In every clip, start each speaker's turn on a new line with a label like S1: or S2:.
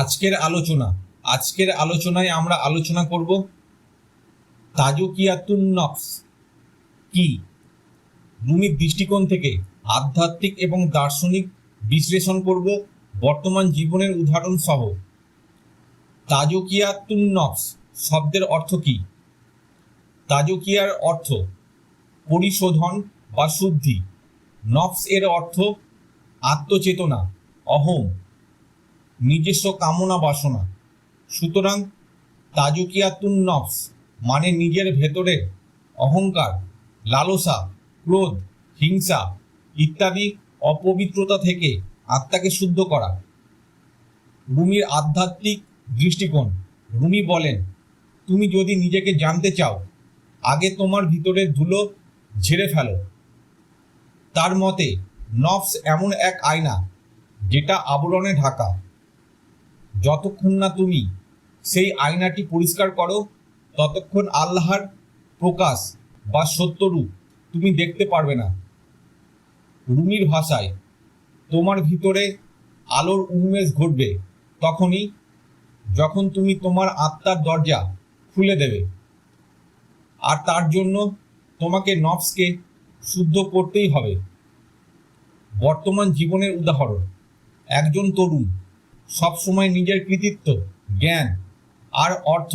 S1: আজকের আলোচনা, আজকের আলোচনায় আমরা আলোচনা করব তাজকিয়াতুন নফস। কি? রুমির দৃষ্টিকোণ থেকে আধ্যাত্মিক এবং দার্শনিক বিশ্লেষণ করব, বর্তমান জীবনের উদাহরণ সহ। তাজকিয়াতুন নফস শব্দের অর্থ কি? তাজকিয়ার অর্থ পরিশোধন বা শুদ্ধি। নফস এর অর্থ আত্মচেতনা, অহম। নিজস্ব কামনা বাসনা। সুতরাং তাজুকিয়াতুন নফস মানে নিজের ভেতরের অহংকার, লালসা, ক্রোধ, হিংসা ইত্যাদি অপবিত্রতা থেকে আত্মাকে শুদ্ধ করা। রুমির আধ্যাত্মিক দৃষ্টিকোণ, রুমি বলেন, তুমি যদি নিজেকে জানতে চাও, আগে তোমার ভিতরে ধুলো ঝেড়ে ফেলো। তার মতে, নফস এমন এক আয়না যেটা আবরণে ঢাকা। যতক্ষণ না তুমি সেই আয়নাটি পরিষ্কার করো, ততক্ষণ আল্লাহর প্রকাশ বা সত্যরূপ তুমি দেখতে পারবে না। রুমির ভাষায়, তোমার ভিতরে আলোর উন্মেষ ঘটবে তখনই যখন তুমি তোমার আত্মার দরজা খুলে দেবে। আর তার জন্য তোমাকে নফসকে শুদ্ধ করতেই হবে। বর্তমান জীবনের উদাহরণ, একজন তরুণ সবসময় নিজের কৃতিত্ব, জ্ঞান আর অর্থ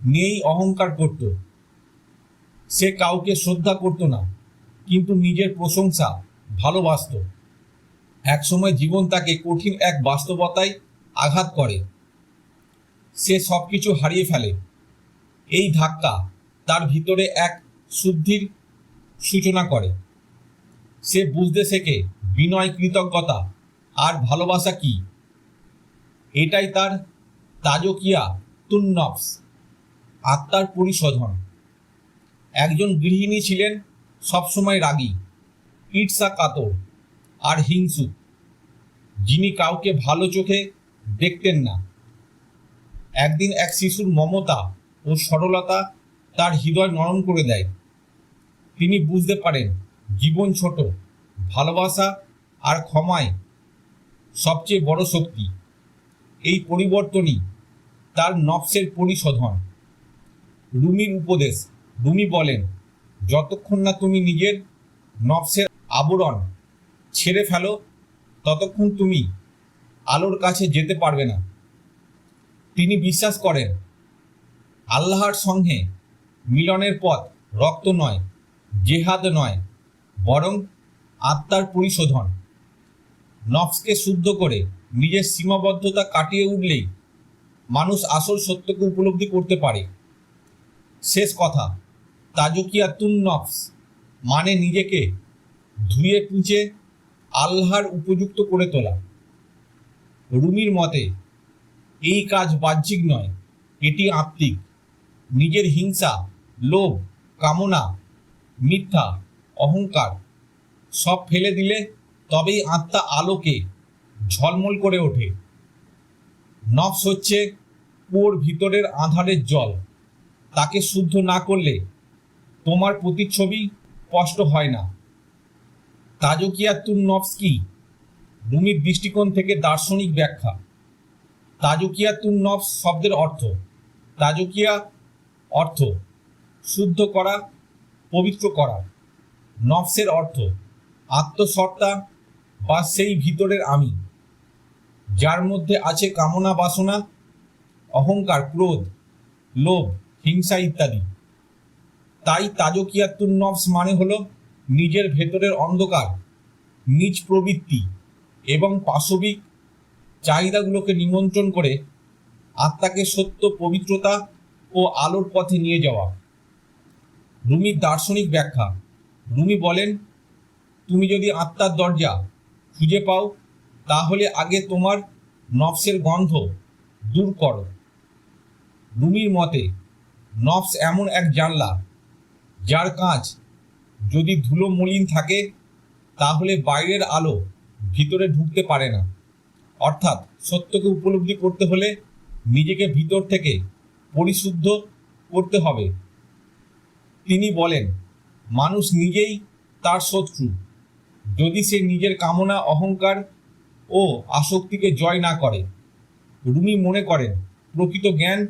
S1: নিয়েই অহংকার করত। সে কাউকে শ্রদ্ধা করত না, কিন্তু নিজের প্রশংসা ভালোবাসত। একসময় জীবন তাকে কঠিন এক বাস্তবতায় আঘাত করে। সে সব কিছু হারিয়ে ফেলে। এই ধাক্কা তার ভিতরে এক শুদ্ধির সূচনা করে। সে বুঝতে শেখে, বিনয় কৃতজ্ঞতা আর ভালোবাসা কি? এটাই তার তাজকিয়া তুন্নফস, আত্মার পরিশোধন। একজন গৃহিণী ছিলেন সবসময় রাগী ইটসা কাতর আর হিংসু। যিনি কাউকে ভালো চোখে দেখতেন না। একদিন এক শিশুর মমতা ও সরলতা তার হৃদয় নরম করে দেয়। তিনি বুঝতে পারেন, জীবন ছোট, ভালোবাসা আর ক্ষমায় সবচেয়ে বড় শক্তি। এই পরিবর্তনই তার নফসের পরিশোধন। রুমির উপদেশ, রুমি বলেন, যতক্ষণ না তুমি নিজের নফসের আবরণ ছেড়ে ফেলো, ততক্ষণ তুমি আলোর কাছে যেতে পারবে না। তিনি বিশ্বাস করেন, আল্লাহর সঙ্গে মিলনের পথ রক্ত নয়, জেহাদ নয়, বরং আত্মার পরিশোধন। নফসকে শুদ্ধ করে নিজের সীমাবদ্ধতা কাটিয়ে উঠলেই মানুষ আসল সত্যকে উপলব্ধি করতে পারে। শেষ কথা তাজকিয়াতুন নফস মানে নিজেকে ধুয়ে পুঁচে আল্লাহর উপযুক্ত করে তোলা। রুমির মতে, এই কাজ বাহ্যিক নয়, এটি আত্মিক। নিজের হিংসা, লোভ, কামনা, মিথ্যা, অহংকার সব ফেলে দিলে তবেই আত্মা আলোকে ঝলমল করে ওঠে। নফস হচ্ছে কুয়োর ভিতরের আধারের জল। তাকে শুদ্ধ না করলে তোমার প্রতিচ্ছবি স্পষ্ট হয় না। তাজকিয়াতুন নফস কি? রুমির দৃষ্টিকোণ থেকে দার্শনিক ব্যাখ্যা। তাজকিয়াতুন নফস শব্দের অর্থ। তাজকিয়া অর্থ, শুদ্ধ করা, পবিত্র করা। নফসের অর্থ আত্মসত্তা বা সেই ভিতরের আমি। যার মধ্যে আছে কামনা, বাসনা, অহংকার, ক্রোধ, লোভ, হিংসা ইত্যাদি। তাই তাজকিয়াতুন নফস মানে হলো নিজের ভেতরের অন্ধকার, নিজ প্রবৃত্তি এবং পাশবিক চাহিদাগুলোকে নিমন্ত্রণ করে আত্মাকে সত্য, পবিত্রতা ও আলোর পথে নিয়ে যাওয়া। রুমির দার্শনিক ব্যাখ্যা। রুমি বলেন, তুমি যদি আত্মার দরজা খুঁজে পাও তাহলে আগে তোমার নফসের গন্ধ দূর করো। রুমির মতে, নফস এমন এক জানলা, যার কাঁচ যদি ধুলো মলিন থাকে, তাহলে বাইরের আলো ভিতরে ঢুকতে পারে না। অর্থাৎ সত্যকে উপলব্ধি করতে হলে নিজেকে ভিতর থেকে পরিশুদ্ধ করতে হবে। তিনি বলেন, মানুষ নিজেই তার শত্রু। যদি সে নিজের কামনা, অহংকার ও আসক্তিকে জয় না করে। রুমি মনে করেন প্রকৃত জ্ঞান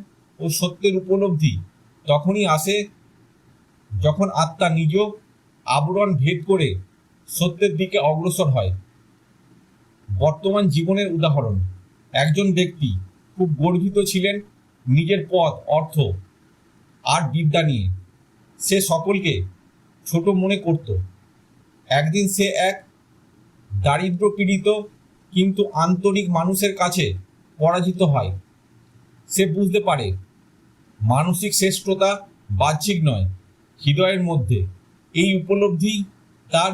S1: ও সত্যের উপলব্ধি তখনই আসে, যখন আত্মা নিজ আবরণ ভেদ করে সত্যের দিকে অগ্রসর হয়। বর্তমান জীবনের উদাহরণ, একজন ব্যক্তি খুব গর্বিত ছিলেন নিজের পথ, অর্থ আর বিদ্যা নিয়ে। সে সকলকে ছোট মনে করত। একদিন সে এক দারিদ্র পীড়িত কিন্তু আন্তরিক মানুষের কাছে পরাজিত হয়। সে বুঝতে পারে, মানসিক শ্রেষ্ঠতা বাহ্যিক নয়, হৃদয়ের মধ্যে। এই উপলব্ধি তার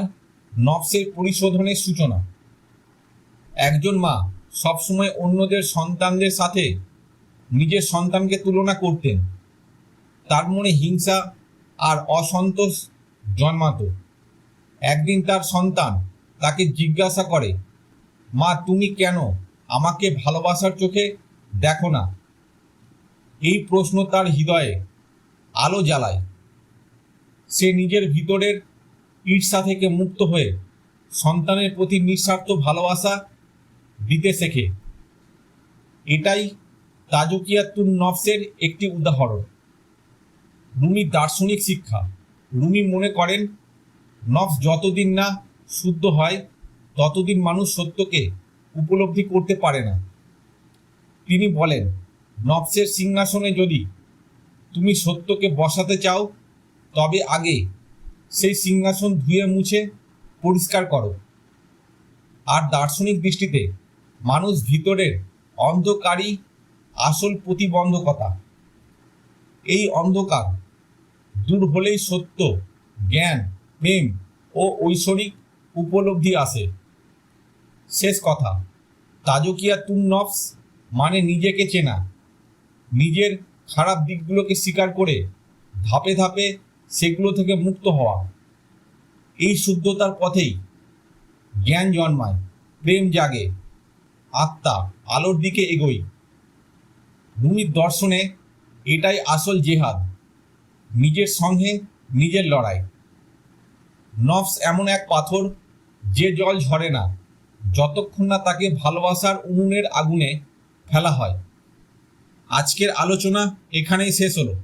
S1: নফসের পরিশোধনের সূচনা। একজন মা সবসময় অন্যদের সন্তানদের সাথে নিজের সন্তানকে তুলনা করতেন। তার মনে হিংসা আর অসন্তোষ জন্মাতো। একদিন তার সন্তান তাকে জিজ্ঞাসা করে মা, তুমি কেন? আমাকে ভালোবাসার চোখে দেখো না। এই প্রশ্ন তার হৃদয়ে আলো জ্বালায়। সে নিজের ভিতরের ঈর্ষা থেকে মুক্ত হয়ে সন্তানের প্রতি নিঃস্বার্থ ভালোবাসা দিতে শেখে। এটাই তাজকিয়াতুন নফসের একটি উদাহরণ। রুমির দার্শনিক শিক্ষা। রুমি মনে করেন, নফস যতদিন না শুদ্ধ হয় ততদিন মানুষ সত্যকে উপলব্ধি করতে পারে না। তিনি বলেন, নফসের সিংহাসনে যদি তুমি সত্যকে বসাতে চাও, তবে আগে সেই সিংহাসন ধুয়ে মুছে পরিষ্কার করো। আর দার্শনিক দৃষ্টিতে মানুষ ভিতরের অন্ধকারই আসল প্রতিবন্ধকতা। এই অন্ধকার দূর হলেই সত্য, জ্ঞান, প্রেম ও ঐশ্বরিক উপলব্ধি আসে। শেষ কথা। তাজকিয়া তুন নফস মানে নিজেকে চেনা। নিজের খারাপ দিকগুলোকে স্বীকার করে ধাপে ধাপে সেগুলো থেকে মুক্ত হওয়া। এই শুদ্ধতার পথেই জ্ঞান জন্মায়, প্রেম জাগে, আত্মা আলোর দিকে এগোই রুমির দর্শনে এটাই আসল জেহাদ, নিজের সঙ্গে নিজের লড়াই। নফস এমন এক পাথর যে জল ঝরে না। যতক্ষণ না তাকে ভালোবাসার উনুনের আগুনে ফেলা হয়। আজকের আলোচনা এখানেই শেষ হলো।